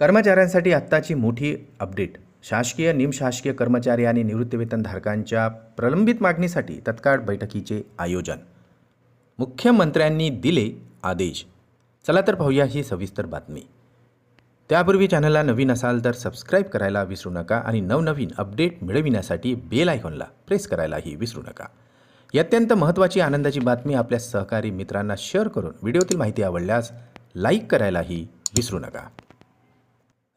कर्मचाऱ्यांसाठी आत्ताची मोठी अपडेट. शासकीय निमशासकीय कर्मचारी आणि निवृत्तीवेतनधारकांच्या प्रलंबित मागणीसाठी तत्काळ बैठकीचे आयोजन. मुख्यमंत्र्यांनी दिले आदेश. चला तर पाहूया ही सविस्तर बातमी. त्यापूर्वी चॅनलला नवीन असाल तर सबस्क्राईब करायला विसरू नका आणि नवनवीन अपडेट मिळविण्यासाठी बेल आयकॉनला प्रेस करायलाही विसरू नका. ही अत्यंत महत्त्वाची आनंदाची बातमी आपल्या सहकारी मित्रांना शेअर करून व्हिडिओतील माहिती आवडल्यास लाईक करायलाही विसरू नका.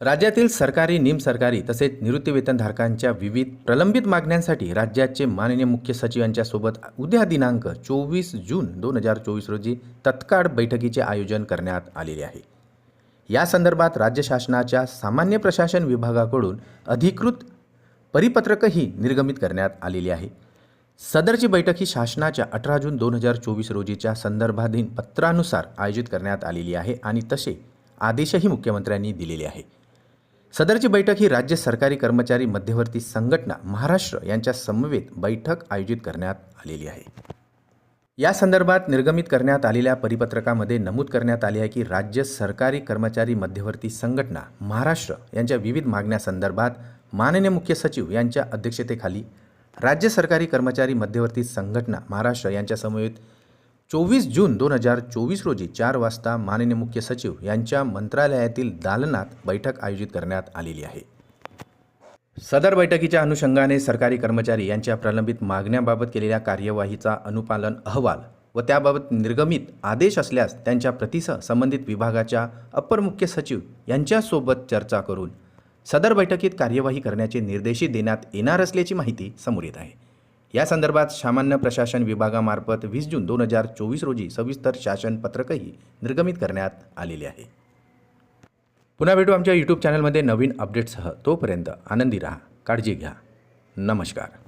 राज्यातील सरकारी निमसरकारी तसेच निवृत्तीवेतनधारकांच्या विविध प्रलंबित मागण्यांसाठी राज्याचे माननीय मुख्य सचिव यांच्यासोबत उद्या दिनांक चोवीस जून दोन हजार चोवीस रोजी तत्काळ बैठकीचे आयोजन करण्यात आलेले आहे. या संदर्भात राज्य शासनाच्या सामान्य प्रशासन विभागाकडून अधिकृत परिपत्रकही निर्गमित करण्यात आलेली आहे. सदरची बैठक ही शासनाच्या अठरा जून दोन हजार चोवीस रोजीच्या संदर्भाधीन पत्रानुसार आयोजित करण्यात आलेली आहे आणि तसे आदेशही मुख्यमंत्र्यांनी दिलेले आहे. सदरची बैठक ही राज्य सरकारी कर्मचारी मध्यवर्ती संघटना महाराष्ट्र यांच्या समवेत बैठक आयोजित करण्यात आलेली आहे. या संदर्भात निर्गमित करण्यात आलेल्या परिपत्रकामध्ये नमूद करण्यात आले आहे की राज्य सरकारी कर्मचारी मध्यवर्ती संघटना महाराष्ट्र यांच्या विविध मागण्यासंदर्भात माननीय मुख्य सचिव यांच्या अध्यक्षतेखाली राज्य सरकारी कर्मचारी मध्यवर्ती संघटना महाराष्ट्र यांच्या समवेत चोवीस जून दोन हजार चोवीस रोजी चार वाजता माननीय मुख्य सचिव यांच्या मंत्रालयातील दालनात बैठक आयोजित करण्यात आलेली आहे. सदर बैठकीच्या अनुषंगाने सरकारी कर्मचारी यांच्या प्रलंबित मागण्याबाबत केलेल्या कार्यवाहीचा अनुपालन अहवाल व त्याबाबत निर्गमित आदेश असल्यास त्यांच्या प्रतीसह संबंधित विभागाच्या अपर मुख्य सचिव यांच्यासोबत चर्चा करून सदर बैठकीत कार्यवाही करण्याचे निर्देशही देण्यात येणार असल्याची माहिती समोर येत आहे. या संदर्भात सामान्य प्रशासन विभागामार्फत वीस जून दोन हजार चोवीस रोजी सविस्तर शासन पत्रकही निर्गमित करण्यात आलेले आहे. पुन्हा भेटू आमच्या यूट्यूब चॅनलमध्ये नवीन अपडेट्ससह तोपर्यंत आनंदी राहा काळजी घ्या. नमस्कार.